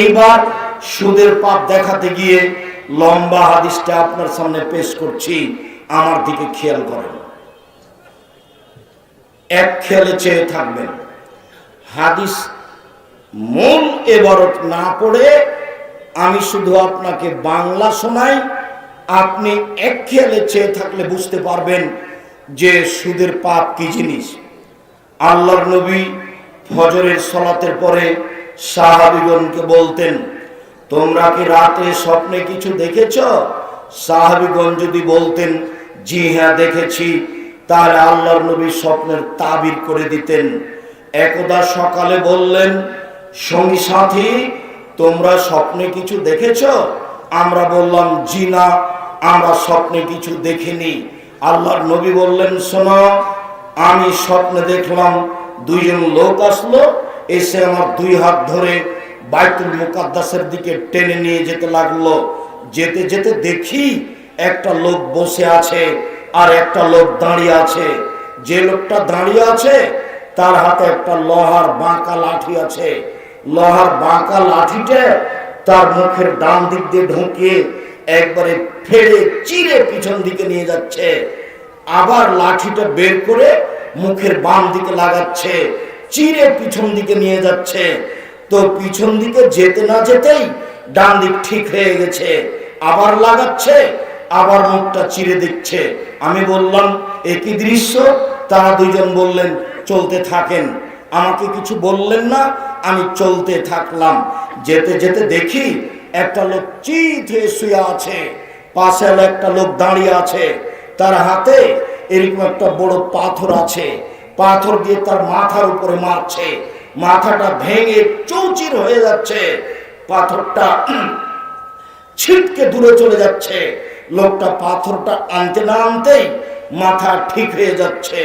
এইবার সুদের পাপ দেখাতে গিয়ে লম্বা হাদিসটা আপনার সামনে পেশ করছি, আমার দিকে খেয়াল করেন। এক খেয়ালে চেয়ে থাকবেন, হাদিস মূল এবারত না পড়ে আমি শুধু আপনাকে বাংলা শোনাই, আপনি এক খেয়ালে চেয়ে থাকলে বুঝতে পারবেন যে সুদের পাপ কি জিনিস। আল্লাহর নবী ফজরের সলাতের পরে সাহাবিগণকে বলতেন, তোমরা কি রাতে স্বপ্নে কিছু দেখেছ? সাহাবিগণ যদি বলতেন, জি হ্যাঁ দেখেছি। তাহলে আল্লাহর নবী স্বপ্নের তাবির করে দিতেন। একদা সকালে বললেন, সঙ্গী সাথী, তোমরা স্বপ্নে কিছু দেখেছ? আমরা বললাম, জি না, আমরা স্বপ্নে কিছু দেখিনি। আল্লাহর নবী বললেন, শোনো, আমি স্বপ্নে দেখলাম দুইজন লোক আসলো এসে আমার দুই হাত ধরে বাইতুল মুকাদ্দাসের দিকে টেনে নিয়ে যেতে লাগল। যেতে যেতে দেখি একটা লোক বসে আছে আর একটা লোক দাঁড়িয়ে আছে। যে লোকটা দাঁড়িয়ে আছে, তার হাতে একটা লোহার বাঁকা লাঠি আছে। লোহার বাঁকা লাঠিটা তার মুখের ডান দিক দিয়ে ঢুকিয়ে একবারে ফেড়ে চিরে পিছন দিকে নিয়ে যাচ্ছে। আবার লাঠিটা বের করে মুখের বাম দিকে লাগাচ্ছে। চিরে পিছন দিকে নিয়ে যাচ্ছে। তো পিছন দিকে যেতে না যেতেই ডান দিক ঠিক হয়ে গেছে। আবার লাগাচ্ছে, আবার মুখটা চিরে দিচ্ছে। আমি বললাম একই দৃশ্য? তারা দুইজন বললেন, চলতে থাকেন। আমাকে কিছু বললেন না, আমি চলতে থাকলাম। যেতে যেতে দেখি একটা লোক চিত হয়ে শুয়ে আছে। পাশে একটা লোক দাঁড়িয়ে আছে। তার হাতে এরকম একটা বড় পাথর আছে। পাথর দিয়ে তার মাথার উপরে মারছে। মাথাটা ভেঙে চৌচির হয়ে যাচ্ছে। পাথরটা ছিটকে দূরে চলে যাচ্ছে। লোকটা পাথরটা আনতে না আনতেই মাথা ঠিক হয়ে যাচ্ছে,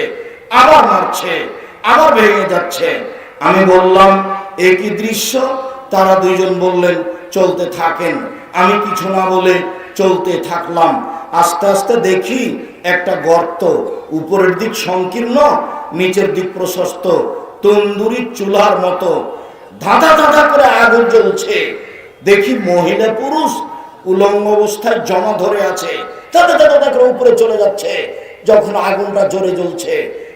আবার মারছে, আবার ভেঙে যাচ্ছে। আমি বললাম একই দৃশ্য? তারা দুইজন বললেন, চলতে থাকেন। আমি কিছু না বলে চলতে থাকলাম। আস্তে আস্তে দেখি একটা গর্ত। উপরের দিক সংকীর্ণ, নিচের দিক প্রশস্ত, তন্দুরি চুলার মতো। ধাঁধা ধাঁধা করে আগুন জ্বলছে। দেখি মহিলা পুরুষ উলঙ্গ অবস্থায় জমা ধরে আছে। দাদা দাদা করে উপরে চলে যাচ্ছে। যখন আগুনটা জোরে জ্বলছে,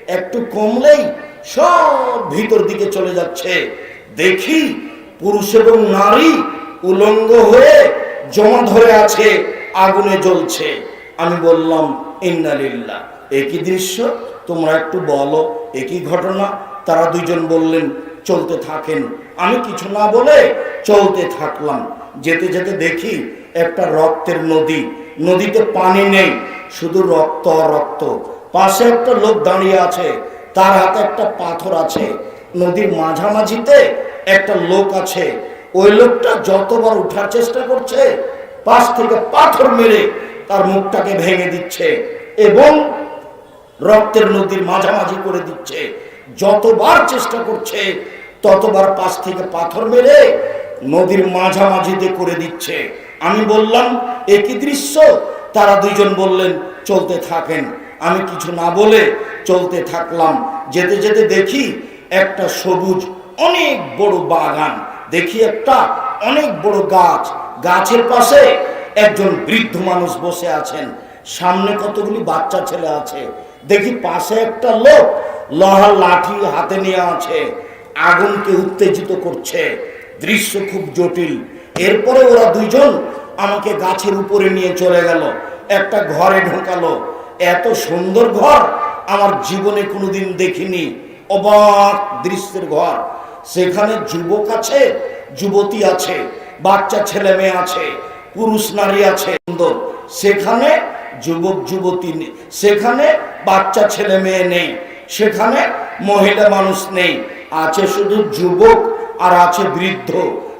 একটু কমলেই সব ভিতর দিকে চলে যাচ্ছে। দেখি পুরুষ এবং নারী উলঙ্গ হয়ে জমা ধরে আছে। আগুনে জ্বলছে। আমি বললাম, ইন্নালিল্লাহ। একই দৃশ্য, তোমরা একটু বলো, একই ঘটনা। তারা দুইজন বললেন, চলতে থাকেন। আমি কিছু না বলে চলতে থাকলাম। যেতে যেতে দেখি একটা রক্তের নদী। নদীতে পানি নেই, শুধু রক্ত রক্ত পাশে একটা লোক দাঁড়িয়ে আছে, তার হাতে একটা পাথর আছে। নদীর মাঝামাঝিতে একটা লোক আছে। ওই লোকটা যতবার উঠার চেষ্টা করছে পাশ থেকে পাথর মেরে তার মুখটাকে ভেঙে দিচ্ছে এবং রক্তের নদীর মাঝামাঝি করে দিচ্ছে। যতবার চেষ্টা করছে, ততবার পাশ থেকে পাথর মেরে নদীর মাঝামাঝিতে করে দিচ্ছে। আমি বললাম, একই দৃশ্য? তারা দুইজন বললেন, চলতে থাকেন। আমি কিছু না বলে চলতে থাকলাম। যেতে যেতে দেখি একটা সবুজ অনেক বড় বাগান, দেখি একটা অনেক বড় গাছ গাছের পাশে একজন বৃদ্ধ মানুষ বসে আছেন। সামনে কতগুলি বাচ্চা ছেলে আছে। দেখি পাশে একটা লোক লোহার লাঠি হাতে নিয়ে আছে। আগুনকে উত্তেজিত করছে। দৃশ্য খুব জটিল। এরপরে ওরা দুইজন আমাকে গাছের উপরে নিয়ে চলে গেল। একটা ঘরে ঢোকালো। এত সুন্দর ঘর আমার জীবনে কোনোদিন দেখিনি। অবাক দৃশ্যের ঘর। সেখানে যুবক আছে, যুবতী আছে। বাচ্চা, ছেলে মেয়ে আছে, পুরুষ, নারী আছে, সুন্দর। সেখানে যুবক, যুবতী নেই। সেখানে বাচ্চা, ছেলে মেয়ে নেই। সেখানে মহিলা মানুষ নেই। আছে শুধু যুবক আর আছে বৃদ্ধ।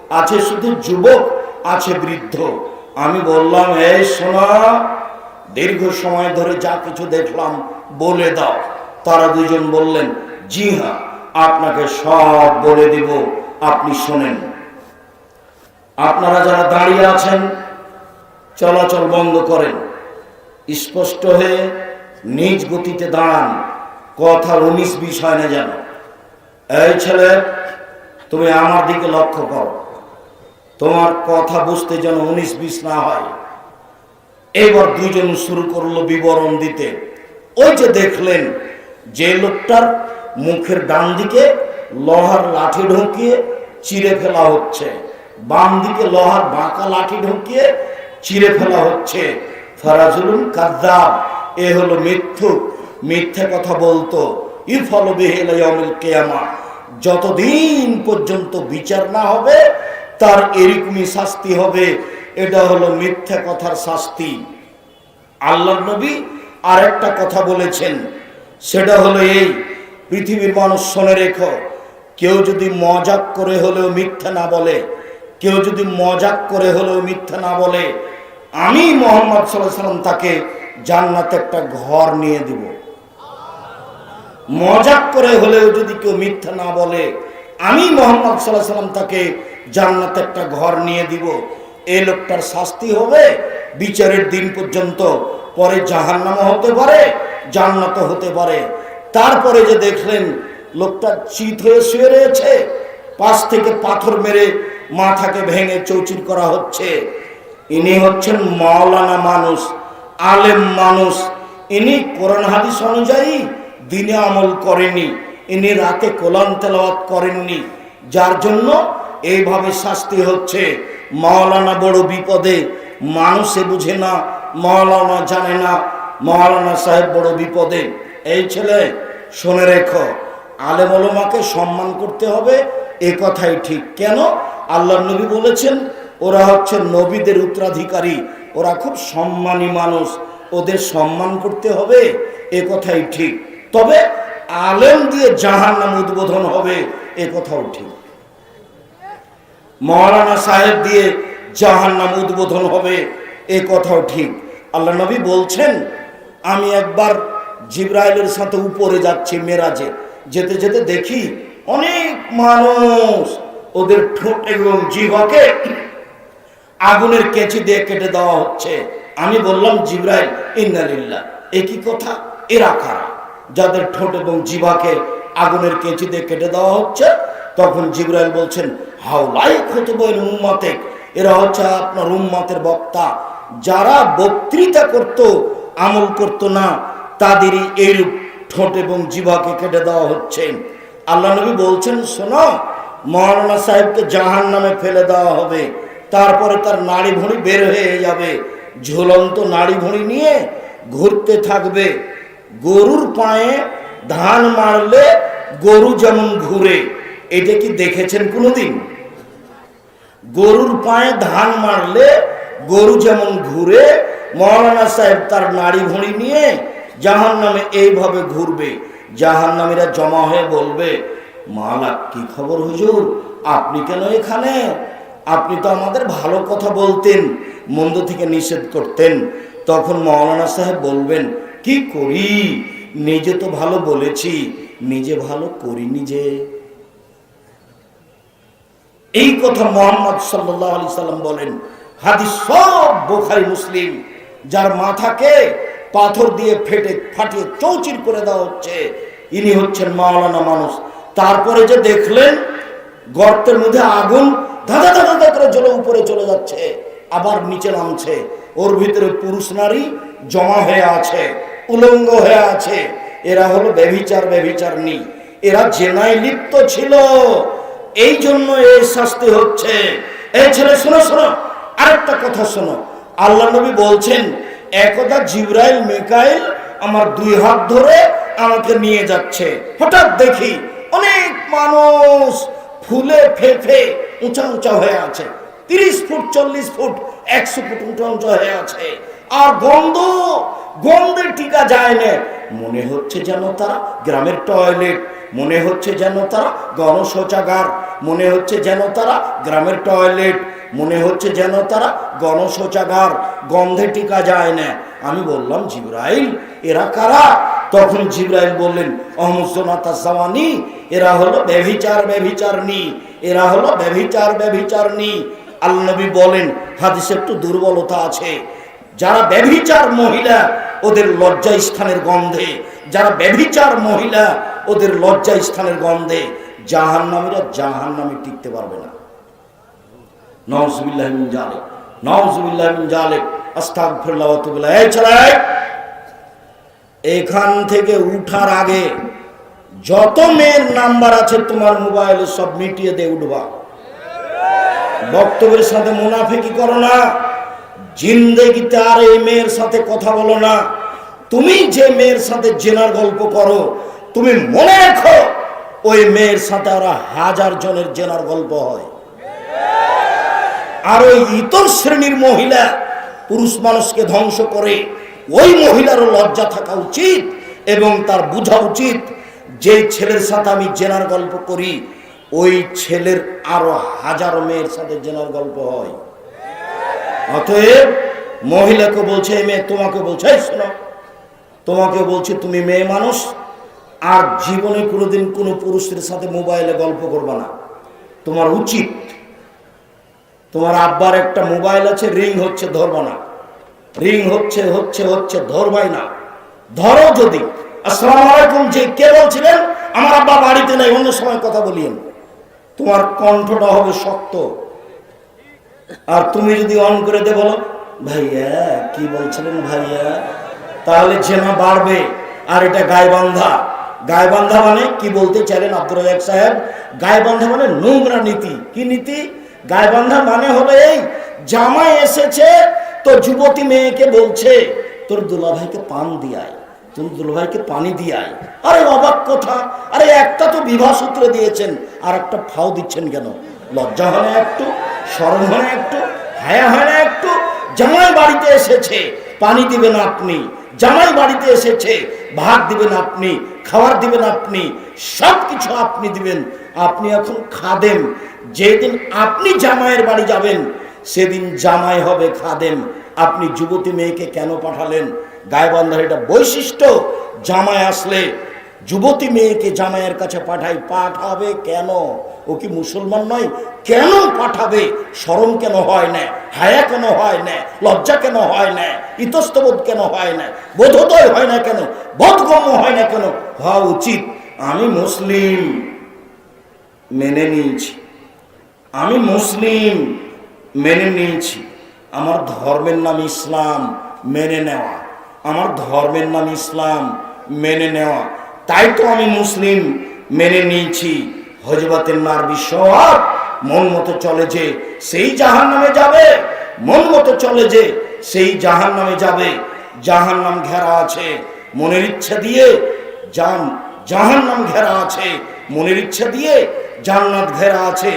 আছে শুধু যুবক, আছে বৃদ্ধ। আমি বললাম এই সোনা দীর্ঘ সময় ধরে যা কিছু দেখলাম, বলে দাও। তারা দুজন বললেন, জি হ্যাঁ আপনাকে সব বলে দিব। আপনি শোনেন। আপনারা যারা দাঁড়িয়ে আছেন, চলাচল বন্ধ করেন। স্পষ্ট হয়ে নিজ গতিতে দাঁড়ান। কথা উনিশ বিষ হয় না যেন। এই ছেলে, তুমি আমার দিকে লক্ষ্য করো। তোমার কথা বুঝতে যেন উনিশ বিশ না হয়। এবার দুজন শুরু করল বিবরণ দিতে। ওই যে দেখলেন, যে লোকটার মুখের ডান দিকে লোহার লাঠি ঢুকিয়ে চিরে ফেলা হচ্ছে। বাম দিকে লোহার বাঁকা লাঠি ঢুকিয়ে চিরে ফেলা হচ্ছে। ফরাজুলুন কাদ্দাব, এ হলো মিথ্যুক মিথ্যে কথা বলতো। ইফল কেয়ামা। যতদিন পর্যন্ত বিচার না হবে, তার এরকমই শাস্তি হবে। এটা হলো মিথ্যা কথার শাস্তি। আল্লাহ নবী আর একটা কথা বলেছেন। সেটা হলো এই, পৃথিবীর মানুষ শোনে রেখো, কেউ যদি মজাক করে হলেও মিথ্যা না বলে কেউ যদি মজাক করে হলেও মিথ্যা না বলে, আমি মোহাম্মদ সাল্লাম তাকে জান্নাতে একটা ঘর নিয়ে দিব। মজাক করে হলেও যদি কেউ মিথ্যা না বলে, আমি মোহাম্মদ সাল্লাম তাকে জান্নাতে একটা ঘর নিয়ে দিব। এই লোকটার শাস্তি হবে, বিচারের দিন পর্যন্ত পরে জাহান্নামও হতে পারে, জান্নাতও হতে পারে। তারপরে যে দেখলেন, লোকটা চিত হয়ে শুয়ে রয়েছে, পাশ থেকে পাথর মেরে মাথাকে ভেঙে চৌচির করা হচ্ছে। ইনি হচ্ছেন মাওলানা মানুষ, আলেম মানুষ। ইনি কোরআন হাদিস অনুযায়ী দিনে আমল করেনি ইনি রাতে কোরআন তেলাওয়াত করেননি। যার জন্য এইভাবে শাস্তি হচ্ছে। মাওলানা বড় বিপদে মানুষে বুঝে না, মাওলানা জানে না, মাওলানা সাহেব বড় বিপদে। এই ছেলে, শুনে রেখো, আলেম ওলমাকে সম্মান করতে হবে এ কথাই ঠিক। কেন? আল্লাহ নবী বলেছেন, ওরা হচ্ছে নবীদের উত্তরাধিকারী। ওরা খুব সম্মানী মানুষ। ওদের সম্মান করতে হবে, এ কথাই ঠিক। তবে আলেম দিয়ে জাহান নাম উদ্বোধন হবে, এ কথাও ঠিক। মহারানা সাহেব দিয়ে জাহান নাম উদ্বোধন হবে, এ কথাও ঠিক। আল্লাহ নবী বলছেন, আমি একবার জিব্রাইলের সাথে উপরে যাচ্ছি মেরাজে। যেতে যেতে দেখি অনেক মানুষ ওদের ঠোঁট এবং জিভাকে আগুনের কেচি দিয়ে কেটে দেওয়া হচ্ছে। আমি বললাম, জিব্রাইল, ইন্নালিল্লাহ। এ কি কথা, এরা কারা? যাদের ঠোঁট এবং জিভাকে আগুনের কেচি দিয়ে কেটে দেওয়া হচ্ছে, তখন জিব্রাইল বলছেন, হাওলাই খতবইল উম্মাতে এরা হচ্ছে আপনার উম্মাতের বক্তা। যারা বক্তৃতা করত, আমল করত না, তাদেরই এইরূপ ঠোঁট এবং জিভাকে কেটে দেওয়া হচ্ছে। আল্লাহ নবী বলছেন, শোনো মহারানা সাহেবকে জাহান নামে ফেলে দেওয়া হবে। তারপরে তার নাড়ি ভুঁড়ি বের হয়ে যাবে। ঝুলন্ত নাড়ি ভুঁড়ি নিয়ে ঘুরতে থাকবে। গরুর পায়ে ধান মারলে গরু যেমন ঘুরে। এটা কি দেখেছেন কোনোদিন? গরুর পায়ে ধান মারলে গরু যেমন ঘুরে, মৌলানা সাহেব তার নাড়ি ভুঁড়ি নিয়ে জাহান নামে এইভাবে ঘুরবে। জাহান নামীরা জমা হয়ে বলবে মালা কি খবর হুজুর? আপনি কেন এখানে? আপনি তো আমাদের ভালো কথা বলতেন, মন্দ থেকে নিষেধ করতেন। তখন মৌলানা সাহেব বলবেন, কি করি? নিজে তো ভালো বলেছি, নিজে ভালো করি নিজে এই কথা মোহাম্মদ সাল্লাহ আলি সাল্লাম বলেন, হাদিস সব বোখারি মুসলিম, যার মাথাকে পাথর দিয়ে ফেটে ফাটিয়ে চৌচির করে দেওয়া হচ্ছে। ইনি হচ্ছেন মাওলানা মানুষ। তারপরে যে দেখলেন, গর্তের মধ্যে আগুন ধাঁধা ধাঁধা করে জলে উপরে চলে যাচ্ছে, আবার নিচে নামছে। ওর ভিতরে পুরুষ নারী জমা হয়ে আছে, উলঙ্গ হয়ে আছে। এরা হলো ব্যভিচার ব্যভিচার নি এরা জেনায় লিপ্ত ছিল। এই জন্য এই শাস্তি হচ্ছে। এই ছেলে, শোনো শোনো, আরেকটা কথা শোনো। আল্লাহ নবী বলছেন একদা জিব্রাইল, মেকাইল আমার দুই হাত ধরে আমাকে নিয়ে যাচ্ছে। হঠাৎ দেখি অনেক মানুষ ফুলে ফেফে উঁচা উঁচা হয়ে আছে। তিরিশ ফুট, চল্লিশ ফুট, একশো ফুট উঁচা উঁচা হয়ে আছে। আর গন্ধ গন্ধে টিকা যায় না। মনে হচ্ছে যেন তারা গ্রামের টয়লেট মনে হচ্ছে যেন তারা গণশৌচাগার, মনে হচ্ছে যেন তারা গ্রামের টয়লেট, মনে হচ্ছে যেন তারা গণশৌচাগার, গন্ধে টিকা যায় না। আমি বললাম, জিব্রাইল, এরা কারা? তখন জিব্রাইল বললেন অহমসনাতা জাওয়ানি এরা হলো ব্যভিচার ব্যভিচার নি এরা হলো ব্যভিচার ব্যভিচার নি আল্লাহ বলেন, হাদিসে একটু দুর্বলতা আছে। যারা ব্যভিচার মহিলা, ওদের লজ্জা স্থানের গন্ধে, যারা ব্যভিচার মহিলা ওদের লজ্জা স্থানের গন্ধে জাহান নামীরা জাহান নামে টিকতে পারবে না। এখান থেকে উঠার আগে যত মেয়ের নাম্বার আছে তোমার মোবাইলে সব মিটিয়ে দিয়ে উঠবা। বক্তব্যের সাথে মুনাফিকি করো না, জিন্দেগিতে আর এই মেয়ের সাথে কথা বলো না। তুমি যে মেয়ের সাথে জেনার গল্প করো তুমি মনে রাখো, ওই মেয়ের সাথে ওরা হাজার জনের জেনার গল্প হয়। আর ওই ইতর শ্রেণির মহিলা পুরুষ মানুষকে ধ্বংস করে, ওই মহিলারও লজ্জা থাকা উচিত এবং তার বোঝা উচিত যে ছেলের সাথে আমি জেনার গল্প করি, ওই ছেলের আরও হাজারো মেয়ের সাথে জেনার গল্প হয়। অতএব মহিলাকে বলছে মেয়ে তোমাকে বলছে শোনো, তোমাকে বলছে তুমি মেয়ে মানুষ আর জীবনে কোনোদিন কোনো পুরুষের সাথে মোবাইলে গল্প করবে না। তোমার উচিত, তোমার আব্বার একটা মোবাইল আছে, রিং হচ্ছে ধরবা না। রিং হচ্ছে হচ্ছে হচ্ছে, ধরবাই না। ধরো যদি। আসসালামু যে কে বলছিলেন? আমার আব্বা বাড়িতে নাই, অন্য সময় কথা বলিয়েন। তোমার কণ্ঠটা হবে শক্ত। আর তুমি যদি অন করে দে বলো, ভাইয়া, কি বলছিলেন ভাইয়া? তাহলে জেনা বাড়বে, আর এটা গায়বান্ধা গায়বান্ধা মানে কি বলতে চাইলেন আব্দুল রাজাক সাহেব? গায়বান্ধা মানে নোংরা নীতি। কি নীতি? গায়বান্ধা মানে হলো এই, জামাই এসেছে, তো যুবতী মেয়েকে বলছে, তোর দুলাভাইকে পান দিয়ায় তোর দুলাভাইকে পানি দিয়ায় আরে অবাক কথা। আরে একটা তো বিবাহ সূত্র দিয়েছেন আর একটা ফাও দিচ্ছেন কেন? লজ্জা হয় না একটু? শরম হয় না একটু? হায়া হয় না একটু? জামাই বাড়িতে এসেছে, পানি দিবেন আপনি। জামাই বাড়িতে এসেছে, ভাত দিবেন আপনি, খাবার দিবেন আপনি সব কিছু আপনি দিবেন। আপনি এখন খাদেন যেদিন আপনি জামাইয়ের বাড়ি যাবেন, সেদিন জামাই হবে খাদেন আপনি যুবতী মেয়েকে কেন পাঠালেন? গায়বান্ধার এটা বৈশিষ্ট্য। জামাই আসলে যুবতী মেয়েকে জামাইয়ের কাছে পাঠাই, পাঠাবে কেন? ও কি মুসলমান নয়? কেন পাঠাবে? শরম কেন হয় না? হায়া কেন হয় না? লজ্জা কেন হয় না? ইতস্তবোধ কেন হয় না? বোধোদয় হয় না কেন? বোধগম্য হয় না কেন? হওয়া উচিত। আমি মুসলিম। মেনে নিয়েছি। আমি মুসলিম। মেনে নিয়েছি। আমার ধর্মের নাম ইসলাম। মেনে নেওয়া। আমার ধর্মের নাম ইসলাম। মেনে নেওয়া। তাই তো আমি মুসলিম মেনে নিয়েছি। হজরতের নার বিশ্বর, মন মতো চলে যে সেই জাহান নামে যাবে। মন মতো চলে যে সেই জাহান নামে যাবে। জাহান নাম ঘেরা আছে, মনের ইচ্ছা দিয়ে জান জাহান নাম ঘেরা আছে, মনের ইচ্ছা দিয়ে জান্নাত ঘেরা আছে।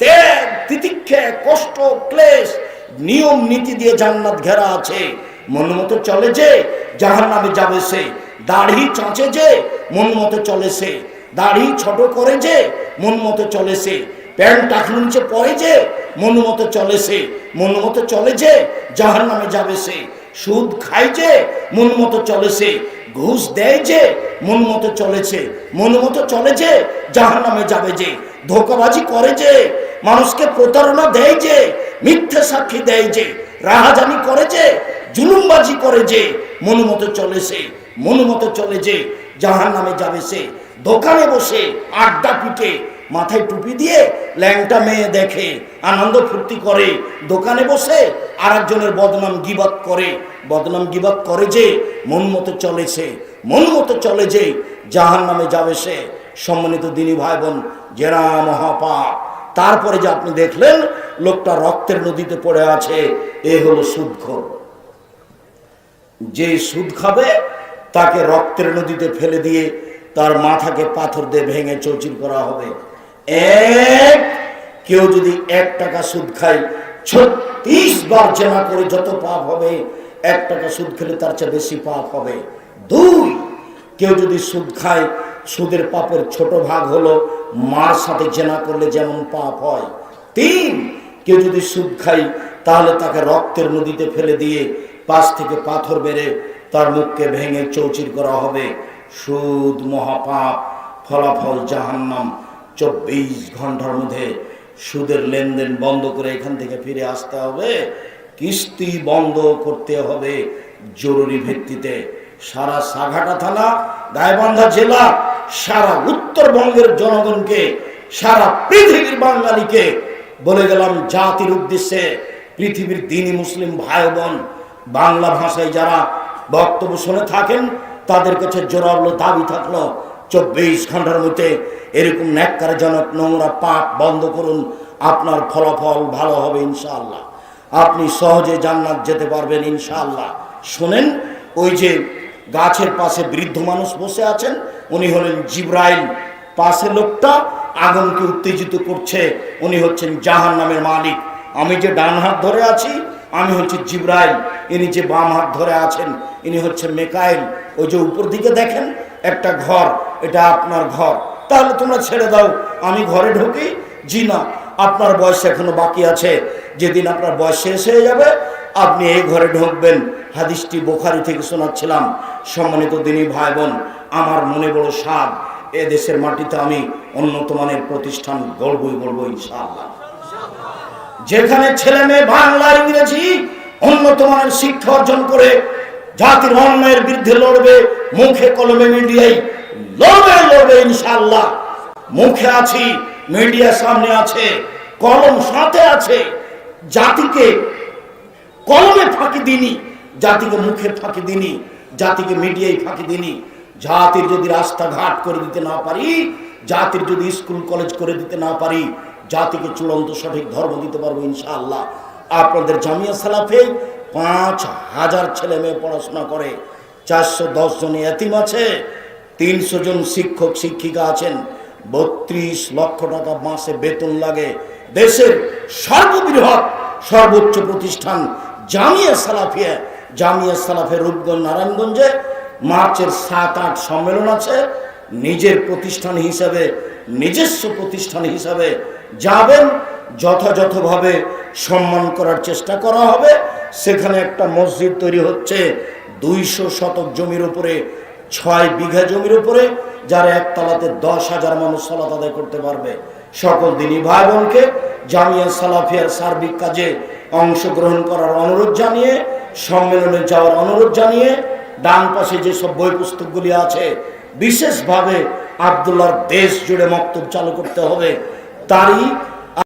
ত্যাগ, তিতিক্ষে, কষ্ট, ক্লেশ, নিয়ম, নীতি দিয়ে জান্নাত ঘেরা আছে। মন মতো চলে যে জাহান নামে যাবে সে। দাড়ি চাঁচে যে মন মতো চলে সে। দাড়ি ছোট করেছে মন মতো চলে সে। প্যান্ট টাকলু নিচে যে, মন মতো চলে সে। মন মতো চলে যে জাহান নামে যাবে সে। সুদ খাইছে মন মতো চলে সে। ঘুষ দেয় যে, মন মতো চলেছে মন মতো চলে যে জাহান নামে যাবে যে। ধোকাবাজি করে যে, মানুষকে প্রতারণা দেয় যে, মিথ্যে সাক্ষী দেয় যে, রাহাজানি করে যে, জুলুমবাজি করে যে, মন মতো চলে সে। মন মতো চলে যে জাহান নামে যাবে সে, দোকানে বসে আড্ডা পিটে, মাথায় টুপি দিয়ে ল্যাংটা মেয়ে দেখে, আনন্দ ফুর্তি করে, দোকানে বসে আর একজনের বদনাম গিবাত করে। বদনাম গিবাত করে যে, মন মতো চলে সে, মন মতো চলে যে জাহান নামে যাবে সে। সম্মানিত দিনী ভাই বোন জেরা মহাপাপ তারপরে যে আপনি দেখলেন, লোকটা রক্তের নদীতে পড়ে আছে, এ হলো সুদখোর যে সুদ খাবে তাকে রক্তের নদীতে ফেলে দিয়ে তার মাথাকে পাথর দিয়ে ভেঙে চৌচির করা হবে। এক, কেউ যদি এক টাকা সুদ খায়, ছত্রিশ বার জেনা করে যত পাপ হবে, এক টাকা সুদ খেলে তার চেয়ে বেশি পাপ হবে। দুই, কেউ যদি সুদ খায়, সুদের পাপের ছোট ভাগ হলো মার সাথে জেনা করলে যেমন পাপ হয়। তিন, কেউ যদি সুদ খায়, তাহলে তাকে রক্তের নদীতে ফেলে দিয়ে পাশ থেকে পাথর বেড়ে তার মুখকে ভেঙে চৌচির করা হবে। সুদ, মহাপাপ, ফলাফল জাহান্নাম, চব্বিশ ঘণ্টার মধ্যে সুদের লেনদেন বন্ধ করে এখান থেকে ফিরে আসতে হবে। কিস্তি বন্ধ করতে হবে জরুরি ভিত্তিতে। সারা সাঘাটা থানা গায়বান্ধা জেলা, সারা উত্তরবঙ্গের জনগণকে, সারা পৃথিবীর বাঙালিকে বলে গেলাম জাতির উদ্দেশ্যে পৃথিবীর দিনী মুসলিম ভাই বোন, বাংলা ভাষায় যারা বক্তব্য শুনে থাকেন, তাদের কাছে জোরালো দাবি থাকল, চব্বিশ ঘণ্টার মধ্যে এরকম ন্যাক্কারজনক নোংরা পাপ বন্ধ করুন, আপনার ফলাফল ভালো হবে ইনশাআল্লাহ। আপনি সহজে জান্নাত যেতে পারবেন ইনশাআল্লাহ। শোনেন, ওই যে গাছের পাশে বৃদ্ধ মানুষ বসে আছেন, উনি হলেন জিব্রাইল। পাশে লোকটা আগুনকে উত্তেজিত করছে, উনি হচ্ছেন জাহান নামের মালিক। আমি যে ডান হাত ধরে আছি আমি হচ্ছে জিব্রাইল। ইনি যে বাম হাত ধরে আছেন, ইনি হচ্ছে মেকাইল। ওই যে উপর দিকে দেখেন, একটা ঘর, এটা আপনার ঘর। তাহলে তোমরা ছেড়ে দাও, আমি ঘরে ঢুকি। জি না, আপনার বয়স এখনও বাকি আছে। যেদিন আপনার বয়স শেষ হয়ে যাবে, আপনি এই ঘরে ঢুকবেন। হাদিসটি বোখারি থেকে শোনাচ্ছিলাম। সম্মানিত দিনী ভাই বোন আমার মনে বড় স্বাদ, এ দেশের মাটিতে আমি উন্নত মানের প্রতিষ্ঠান গড়বই গড়বই, ইনশাআল্লাহ। যেখানে ছেলে মেয়ে বাংলা, ইংরেজি উন্নত মানের শিক্ষা অর্জন করে জাতির অন্যায়ের বিরুদ্ধে লড়বে, মুখে কলমে মিডিয়ায় লড়বে লড়বে ইনশাআল্লাহ। মুখে আছি, মিডিয়া সামনে আছে, কলম সাথে আছে। জাতিকে কলমে ফাঁকি দিনি জাতিকে মুখে ফাঁকি দিনি জাতিকে মিডিয়ায় ফাঁকি দিনি জাতির যদি রাস্তাঘাট করে দিতে না পারি, জাতির যদি স্কুল, কলেজ করে দিতে না পারি জাতিকে চূড়ান্ত সঠিক ধর্ম দিতে পারব ইনশাআল্লাহ। আপনাদের জামিয়া সালাফে পাঁচ হাজার ছেলে মেয়ে পড়াশোনা করে, চারশো দশ জন এতিম আছে, তিনশো জন শিক্ষক, শিক্ষিকা আছেন, বত্রিশ লক্ষ টাকা মাসে বেতন লাগে। দেশের সর্ববৃহৎ, সর্বোচ্চ প্রতিষ্ঠান জামিয়া সালাফিয়া। জামিয়া সালাফের রূপগঞ্জ, নারায়ণগঞ্জে মার্চের সাত আট সম্মেলন আছে। নিজের প্রতিষ্ঠান হিসাবে, নিজস্ব প্রতিষ্ঠান হিসাবে যাবেন, যথাযথভাবে সম্মান করার চেষ্টা করা হবে। সেখানে একটা মসজিদ তৈরি হচ্ছে, দুইশো শতক জমির উপরে, ছয় বিঘা জমির উপরে, যার একতলাতে দশ হাজার মানুষ সলাত আদায় করতে পারবে। সকল দিনই ভাই বোনকে জামিয়া সালাফিয়ার সার্বিক কাজে অংশগ্রহণ করার অনুরোধ জানিয়ে, সম্মেলনে যাওয়ার অনুরোধ জানিয়ে, ডান পাশে যেসব বই পুস্তকগুলি আছে, বিশেষভাবে আবদুল্লাহর দেশ জুড়ে মক্তব চালু করতে হবে। তারই